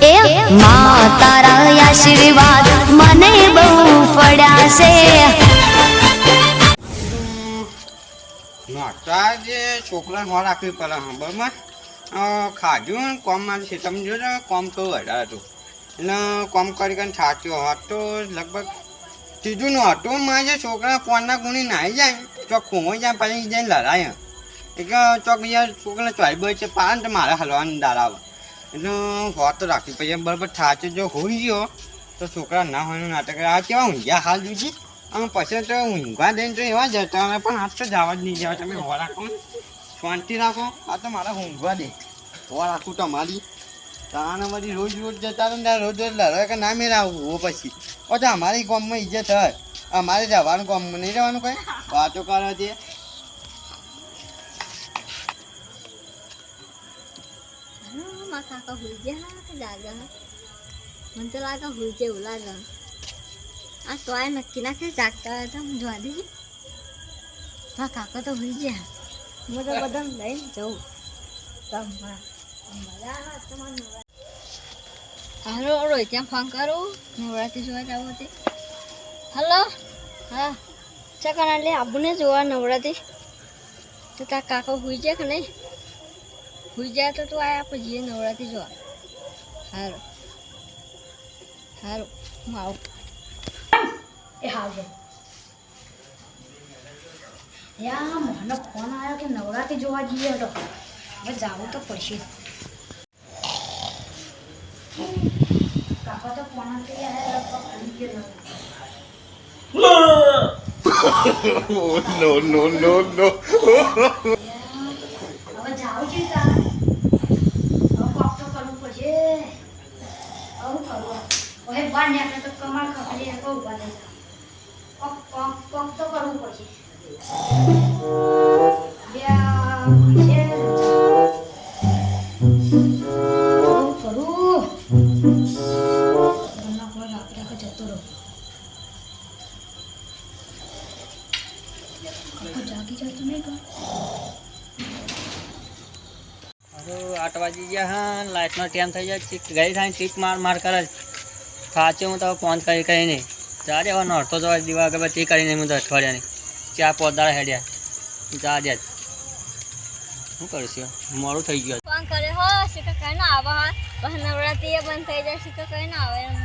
એ માં તારા આશીર્વાદ મને બહુ પડ્યા છે જે છોકરા હો રાખવી પડે હંબરમાં ખાધું ને કોમમાં છે, તમે જોજો, કોમ થોડું વધારે હતું. એટલે કોમ કરી કરીને થાક્યો હતો, લગભગ ત્રીજું નું હતું માં જે છોકરા ફોનના ગુણી નાહી જાય, ચોક ખોવાઈ જાય, પછી જઈને લડાય. એટલે ચોક યાર છોકરા ચોઈ બળ છે, પાડે ને તો મારે હલવાનું દાર આવે. એટલે વાત તો રાખવી પછી બરાબર થાચો જો હોઈ ગયો, તો છોકરા ના હોય નાટક. આ કેવા ઊંઘ્યા હાલ જુજી અને પછી તો ઊંઘવા દઈને તો એવા જતા પણ આજ તો જવા જ નહીં જવા તમે હો રાખો શાંતિ રાખો. આ તો મારે ઊંઘવા દે. હો રાખું તમારી તાને વળી રોજ રોજ જતા ને રોજ રોજ લડો કે ના મેરા આવું? પછી. ઓ તો અમારી ગામમાં ઇજ્જત હોય. અમારે જવાનું ગામમાં નહીં જવાનું કઈ? વાતો કરો છે માં કાકા ગયા કે જાગા મને તો લાગે ગયા એવું લાગે આ આ નક્કી ના કે જાગતા હતા હું જોવા દેજે હા કાકા તો હુઈ ગયા હું તો બધા લઈને જઉં હાલો રોહિત ત્યાં ફોન કરું નવરાત્રી જોવા જવું તે હલો હા ચકના લે આબુને જોવા નવરાત્રી તો તાર કાકો હુઈ જાય કે નહીં હુઈ જાય તો તું આયા આપણે જઈએ નવરાત્રી જોવા સારું સારું હું આવું. એ હાલ છે યા મને ફોન આવ્યો કે નવરાત્રી જોવા જઈએ તો. હવે જાવું તો પડશે. કાકા તો ફોન આપી આવ્યા ગયો no, no, no, no. હવે જાવું છે તારે હવે કોક તો કરવું પડશે હવે કરવું હવે બાર ને આપણે તો કમાલ ખબર કહું ઊભા થઈ કોક કોક કોક તો કરવું પડશે. બે આ છે હું કરું ઘરના કોઈ રાત્રે કે જતો રહો કાકો જાગી જાય તો નહીં કહો હવે આઠ વાગી ગયા હા લાઇટનો ટાઈમ થઈ જાય ચીક ગઈ થાય ચીક માર માર કરે સાચે હું તો ફોન કરી કરીને જા દે હવે નડતો જવા દીવા અગરબત્તી કરીને હું તો અઠવાડિયાની. ચા પોદારા હેડ્યા. જા દે. શું કરીશું મોડું થઈ ગયું. ફોન કરે હો શીખા કઈ ના આવે નવરાત્રી બંધ થઈ જાય શીખા કઈ ના આવે એમ.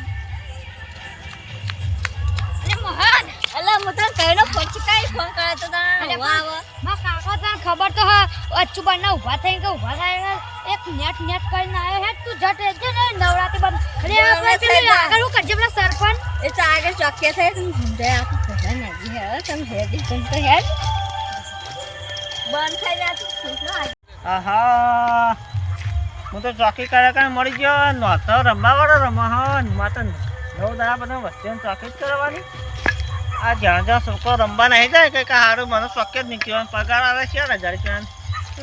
મોહન! અલા હું તને કઈનો પછી કઈ ફોન કરે તો તને અરે આવે માં કાકા તને ખબર તો હા અચ્ચુબન ના ઊભા થઈ કે ઊભા થાય એક નેટ નેટ કરીને આવ્યો હે તું જટ એજે ને નવરાત્રી બંધ અરે આપણે નવરાત્રી આગળ હું કરજે પેલા સરપંચ. એ તો આગળ ચોક્યા થાય તમે સમજાય આખું ખબર નહીં હે તમે હેડી તમે તો હેડ. બંધ થઈ જાય તો આહા. હું તો ચોકી કરે કઈ મળી ગયો નોતો રમવા વાળો રમવા હા માતો નવ દાડા બધા વચ્ચે ચોકી જ કરવાની. આ જ્યાં જ્યાં છોકરો રમવા નહીં જાય કે સારું મને શક્ય જ નીકળ્યો પગાર આવે ચાર હજાર રૂપિયા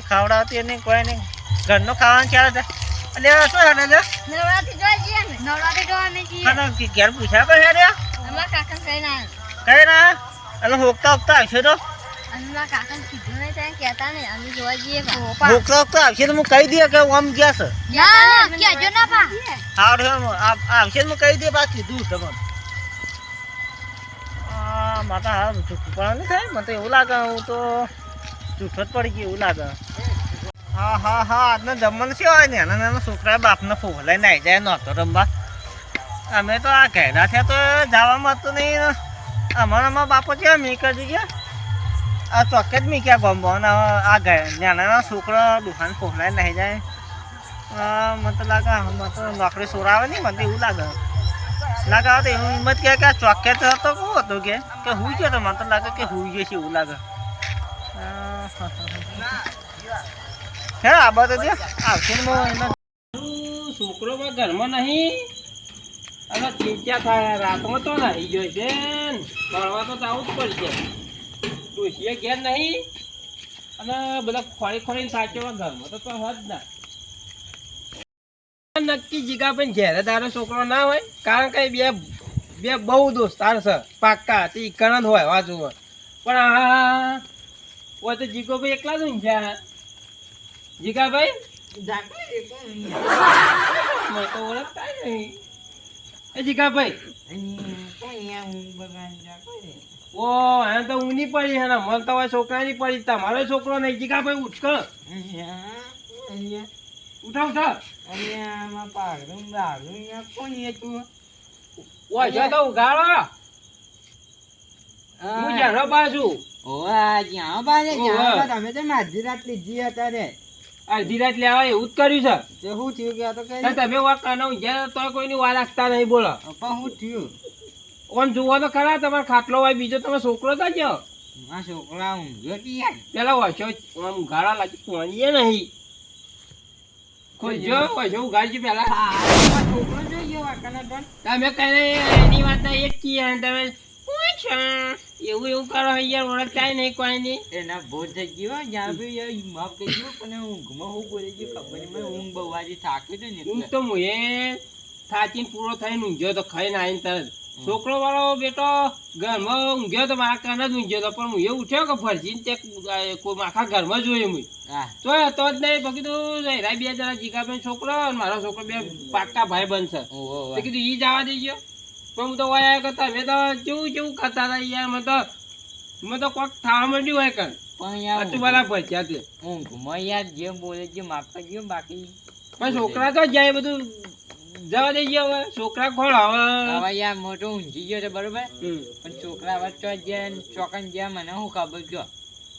ખાવડાવતી નહીં કોઈ નહીં. ઘરનું ખાવાનું ચાર હજાર એટલે શું હેડે છે નવરાત્રી જોઈ જઈએ ને. નવરાત્રી જોવા નહીં જઈએ ઘેર પૂછ્યા પણ હેડે અમારા કાકા કઈ ના કઈ ના? એટલે હોકતા હોકતા આવશે તો? નહીં નહીં. આવશે કહી દે કે હું આમ આ માતા હા પણ થાય મને તો એવું લાગે, હું તો જૂઠો જ પડી ગયો એવું લાગે. હા હા હા, આજનો જમવાનું શું હોય? નાના નાના છોકરા બાપને ફોલાઈને આવી જાય, નહોતો રમવા. અમે તો આ ઘેરા થયા તો જવામાં હતું નહીં, અમારા અમારા બાપો કેવા મીકા જઈ ગયા. આ ચોકે જ મીક્યા ગમવા ને આ નાના નાના છોકરા દુકાન ફોલાઈને નહીં જાય. મને તો લાગે મને તો નોકરી સોરાવે નહીં, મને એવું લાગે. લાગે તો એવું હિંમત કે આ ચોકે તો હતો કોણ હતું કે કે હું ગયો તો મને તો લાગે કે હું ગયો એવું લાગે. હે, આ બધો દે. આવશે છોકરો પણ ઘરમાં નહીં. અને ચિંતા થાય, રાતમાં તો નાહી ગયો છે. ભણવા તો જવું જ પડશે. ડોશીએ ઘેર નહીં. અને બધા ખોળી ખોળીને સાચવવા ઘરમાં તો તો હોત ના. નક્કી જીગાભાઈ ઘેરે તારો છોકરો ના હોય? કારણ કે બે બે બહુ દોસ્તાર છે. પાક્કા તે ઈકણ હોય વાજુ પણ આ હોય તો જીગોભાઈ એકલા જ ઊંઘ્યા. જીગાભાઈ? મને તો ઓળખતા નહીં. એ જીગાભાઈ. ઓ, એને તો ઊની પડી હે ને. મને તો હવે છોકરાની પડી તમારો છોકરો નહીં. જીગાભાઈ ઉઠક ઉઠા ઉઠા ઓય જો તો ઉગાડો હું. જાણો બાજુ તમે તો રાત લીધી અડધી રાત લેવા એવું જ કર્યું છે. તે શું થયું કે તો કઈ તમે વાત કાનો ઊંઘ્યા તો કોઈની વાર રાખતા નહીં બોલો. પણ શું થયું. ઓન જુઓ તો ખરા તમારે ખાટલો હોય બીજો તમે છોકરો તો આ છોકરા ઊંઘ્યો કે પેલા વર્ષો આમ ઉઘાડા લાગી પોણીએ નહીં. ખોલજો વર્ષો ઉઘાડજો પેલા છોકરો તમે કઈ એની વાત એક કી અને તમે. એવું એવું કરો યાર ઓળખતાય નહીં કોઈ નહીં એના ભૂલ થઈ ગયો જ્યાં બી યાર માફ કરી ગયો પણ ઊંઘમાં હું બોલી ગયો ખબર નહીં ઊંઘ બહુ આજે થાક્યો છે ને હું. તો મુએ થાચીને પૂરો થઈને ઊંઘ્યો તો ખાઈને આવીને તરત છોકરો વાળો બેટો ઘરમાં ઊંઘ્યો તો મારા કાન જ ઊંઘ્યો તો પણ હું એ ઉઠ્યો કે ફરજીને તે કોઈ આખા ઘરમાં જોયું હું. તો હતો જ નહીં પણ કીધું રા બે જરા જીગાભાઈ છોકરો અને મારો છોકરો બે પાક્કા ભાઈ બનશે તો કીધું ઈ જવા દેજો પણ હું તો વાયા કરતા મેં તો કેવું કેવું કરતા હતા યાર મેં તો મેં તો કોક થવા માંડ્યું હોય કણ પણ યાર તું બરાબર ભજ્યા તે ઊંઘમાં યાર જે બોલે જેમ માફ જેમ ગયો બાકી. પણ છોકરા તો જાય બધું જવા દેજો હવે. છોકરા ખોળ હવે હવે યાર મોટો ઊંઘી ગયો છે બરોબર? પણ છોકરા વચ્ચે જે ચોકન જે મને શું ખબર ગયો.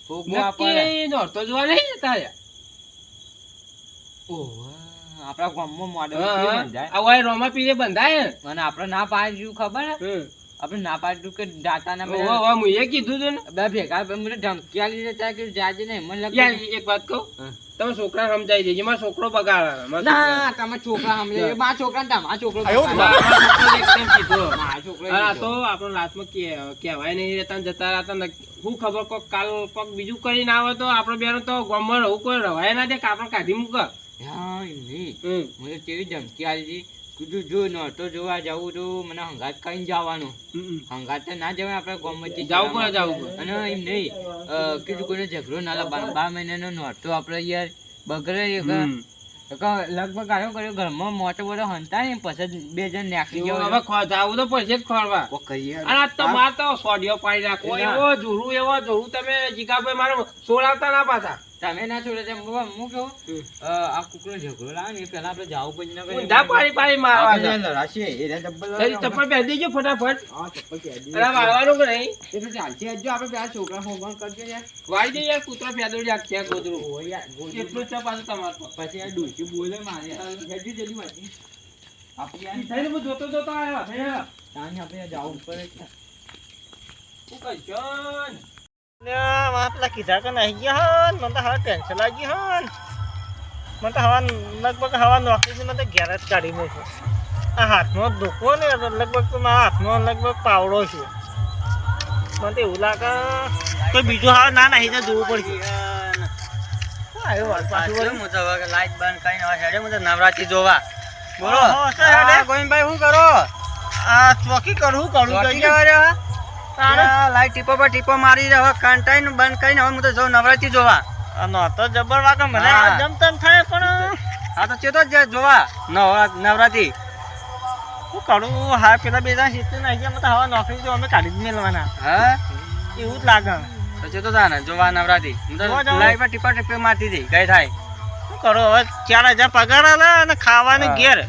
ભોગવા પડે. નક્કી જોવા નહીં જતા રહ્યા. આપણા ગામમાં મોડલ હા, કેવું હા. બંધાય? આ રોમા પીરે બંધાય અને આપણે ના પાડ્યું ખબર? આપડે આપણે ના પાડ્યું કે દાતા ના મુએ કીધું તું ને? બે ભેગા મને ધમકી આલી દેતા કે જાજે નહીં. મને લાગે એક વાત કહું. તમે છોકરા સમજાઈ દેજો મારો છોકરો બગાડે ના તમે છોકરા સમજે મારા છોકરા તમારા છોકરો આ તો આપણો લાસ્ટમાં કે- કહેવાય નહીં રહેતા જતા રહેતા ને શું ખબર કોક કાલ કોક બીજું કરીને આવે તો આપણે બેનો તો ગામમાં રહું કોઈ રવાય ના દે કાપડ કાઢી મૂક. હા એમ નહીં. મને કેવી ધમકી આવી હતી કીધું જો નહોતો જોવા જવું તો મને હંગાત કઈ જવાનું. હંગાત તો ના જવાય આપણે ગોમતી જાવું પણ જાવું અને એમ નહીં. કીધું કોઈને ઝઘડો ના લા બાર મહિનાનો નહોતો આપણે યાર. બગડે લગભગ આવ્યો કર્યો ઘરમાં મોટો મોટો હંતા ને પછી બે જણ નાખી ગયો હવે ખો- જાવું તો પછી જ ખોરવા આ તો માર તો સોડિયો પાડી નાખો. એવો જોરું એવો જોરું તમે જીગાભાઈ મારો સોડાવતા ના પાછા. તમે ના છોડે તેમ હું હમ. આ કુકરો ઝઘડો લાવે ને પેલા આપણે જાવું પછી ના ઊંધા પાડી પાડી મારવા છે. ડબ્બલ તારી ચપ્પલ પહેરી દેજો ફટાફટ. હા ચપ્પલ પહેરી અરે વાળવાનું કે નહીં? એ તો ચાલશે આપણે પેલા છોકરા હોમવર્ક કરજો યાર. વાળી દે યાર કૂતરો પેદોડી આખી આ ગોદરું ઓ યાર જ છે પાછું તમારે પછી આ ડોશી બોલે મારે. જલ્દી જલ્દી વાંચી આપણે યાર થઈને હું જોતો જોતો આવ્યો થઈને આપણે જાવું ઉપર શું મારા પેલા કીધા કે નહીં ગયા હન મને તો હવે ટેન્શન લાગી હન. મને તો હવા લગભગ હવા નોકરીથી મને તો ઘેર જ કાઢી મૂકું આ હાથમાં દુખવો ને તો લગભગ તો મારા હાથનો લગભગ પાવડો છે. મને તો એવું લાગે કોઈ બીજું હાવ ના નહીં તો જોવું પડશે? લાઈટ બંધ કરીને હવે હેડે મને નવરાત્રી જોવા. બોલો? હા, ગોવિંદભાઈ શું કરો? આ ચોકી કરું કરું ચોકી જવા લાઈટ ટીપો પર ટીપો મારી હવે કંટાઈને બંધ કરીને હવે હું તો જો નવરાત્રી જોવા. આ તો જબર વાગે મને હા. આ થાય પણ. હા તો ચેતો જ જોવા. નવરા- નવરાત્રી. શું કરું? હા પેલા બે જણા શીખી નાખી અમે તો હવે નોકરી જો અમે કાઢી જ મેળવાના. હા? એવું જ લાગે. તો ચેતો થાય ને જોવા નવરાત્રી. હું તો જોવા જાઉં. લાઈટ પર ટીપો ટીપો મારતી હતી કઈ થાય. શું કરો? હવે ચાર હજાર પગાર અને ખાવાની ઘેર.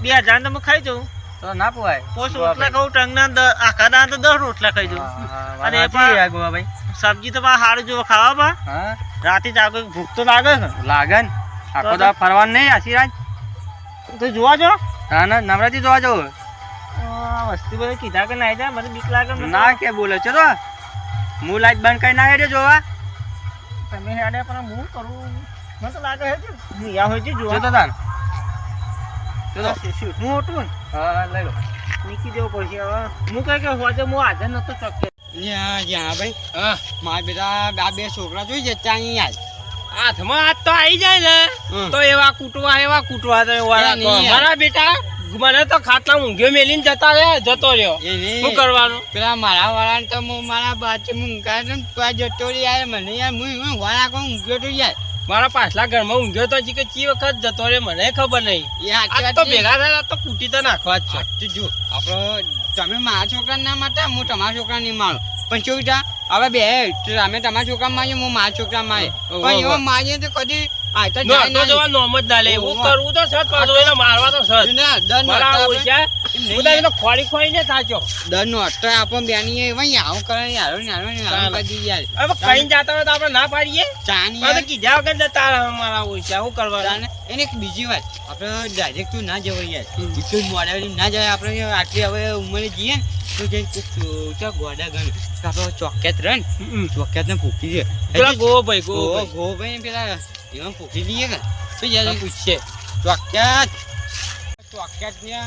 બે હજાર તો હું ખાઈ જઉં. તો ના પોવાય. પોસ રોટલા ખાઉં ટંગના આખા દાડા દસ રોટલા ખાઈ જઉં અને અને એ એ પણ- પણ સબ્જી તો પાછા સારું ખાવા પા રાતે જાગો ભૂખ તો લાગે લાગે ને. આખો દા ફરવાનું નહીં આશીરાજ તો જોવા જો હા ના નવરાત્રી જોવા જવું વસ્તી બધે કીધા કે ના જાય મને બીક લાગે ના કે બોલે છે તો હું લાઈટ બંધ કરી ના હેડ્યો જોવા. તમે હેડે પણ હું કરું? મને તો લાગે છે હું હોય છે જોવા. તો તાન તો ને? હા લઈ લો. નીકળી દેવું પડશે હવે. હું કઈ કે હોજે હું હાજર નતો ચોકે જ્યાં ભાઈ. હા. મારા બેટા આ બે છોકરા જોઈ જાય ત્યાં અહીંયા હાથમાં હાથ તો આવી જાય ને તો એવા કૂટવા એવા કૂટવા. મારા બેટા મને તો ખાટલા ઊંઘ્યો મેલીને જતા રહ્યા જતો રહ્યો. શું કરવાનું? પેલા મારા વાળા તો હું મારા બાજુ મૂંઘાય તો જતો રહી મને યાર હું વાળા કોણ ઊંઘ્યો તો યાર? મારા પાછલા ઘરમાં ઊંઘ્યો તો હજી કે ચી વખત જતો રે મને ખબર નહીં. આ તો ભેગા થયા તો કૂટી તો નાખવા જ છે. જો આપણો તમે મારા છોકરા ના માટે હું તમારા છોકરા નહીં મારું પણ કેવું હવે બે અમે તમારા છોકરા માં હું મારા છોકરા માં પણ. એવા મારીએ તો કદી બીજી વાત. આપણે ડાયરેક્ટ તો ના જવાય યાર. હમ. એટલું મોડા વળી ના જવાય. આપણે આટલી હવે ઉંમરે જઈએ તો જઈને કોક ગોડા ગણ. આપણે ચોક્કેત રન. ચોકેટ ને ફૂકી દે પેલા ગો ભાઈ ગો ગો ભાઈ. પેલા એમાં ફૂકી દઈએ કે તો યાર પૂછશે ચોક્કેત ચોક્કેત ને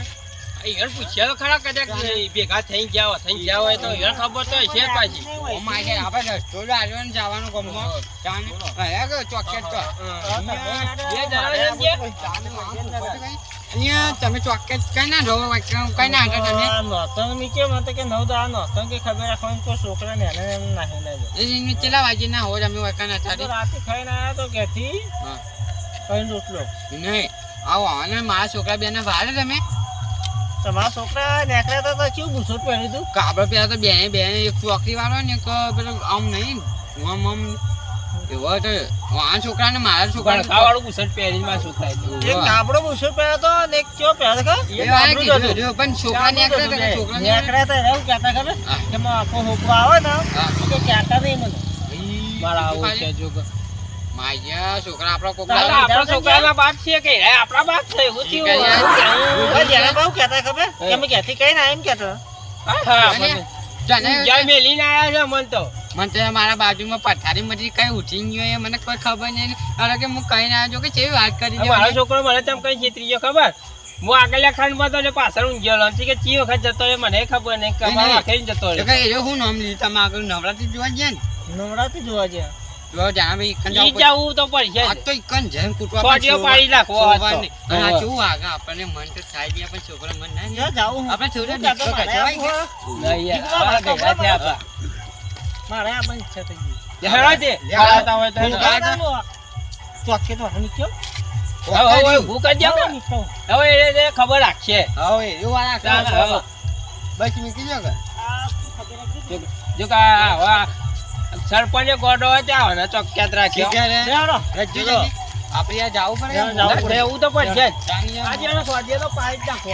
ઈવન પૂછ્યા તો ખરા કદાચ ભેગા થઈ ગયા હોય થઈ ગયા હોય તો ખબર તો પાછી. આપણે રસ્તો ને જવાનું ગમમાં ચાને હે કે ચોકેટ તો. બે જણા એમ અહીંયા તમે ચોકેટ કઈ ના રહો કઈ ના તમે? નીચે મને કે નવ દા નોતંગ કે ખબર રાખવાની કોઈ છોકરા ને એને એમ નાખી લેજો એને કેટલા વાગે ના હોય અમે તો હતા રાતે ખાઈને આવ્યા તો હા. કઈ રોટલો. નહીં આવો અને મારા છોકરા બેને વારે તમે. તમારા છોકરા નીકળ્યા તો કેવું બુસોટ પહેર્યું હતું કાબરા પેલા તો બેને એક ચોકડી વાળો ને એક પેલો આમ નહીં આમ આમ એવો હતો. આ છોકરા ને મારા છોકરા મારા એક બુસોટ પહેર્યો એક પહેર્યો એ પણ છોકરા છોકરા બે. નીકળ્યા હતા એવું કહેતા ખબર? કે મારો આખો હોપરો આવે ને. તો કહેતા નહીં મને. મારા આવું છે. માયા છોકરા આપણા કોક તારા આપણા છોકરાના બાપ છે કે આપણા બાપ છે થયું. બહુ કહેતા ખબર? કે ક્યાંથી કઈ ના એમ કહેતો? હા, હા, અને મને. તને ઊંઝાઈ મેલીને આયા છે મન તો. મારા બાજુમાં પથારી માંથી કઈ ઉઠી ગયો એ મને કોઈ ખબર નહીં. અરે કે હું કઈ ના આવ્યો કે કેવી વાત કરી મારો છોકરો મને તેમ કઈ છેતરી ગયો ખબર? હું આગળના ખંડમાં તો પાછળ ઊંઘ્યો લમસી કે ચી વખત જતો રહે મને ખબર નહીં. જતો એ હું નામ લીધું આગળ નવરાત્રી જોવા ગયા ને? નવરાત્રી જોવા ગયા. જાવું તો પડશે આ તો જેમ કૂટવા પાડી આ આ આપણને મન તો થાય પણ છોકરા મન ના જો જાવું આપણે. નહીં આ ભેગા મારે આ બંધ. હોય તો. તો હાની કયો હવે. હવે એ- ખબર રાખશે. હવે એવું વાળા ચાલ, બસ કે? જો- કા આ- આ સરપંચે ગોડો ત્યાં હવે ચોક્યાત રાખ્યો. યાર જાવું પડે જાવું, જાવું. એવું તો પડશે. આજે એનો સ્વાધ્યાય તો પાડી જ નાખવો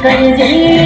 转眼间你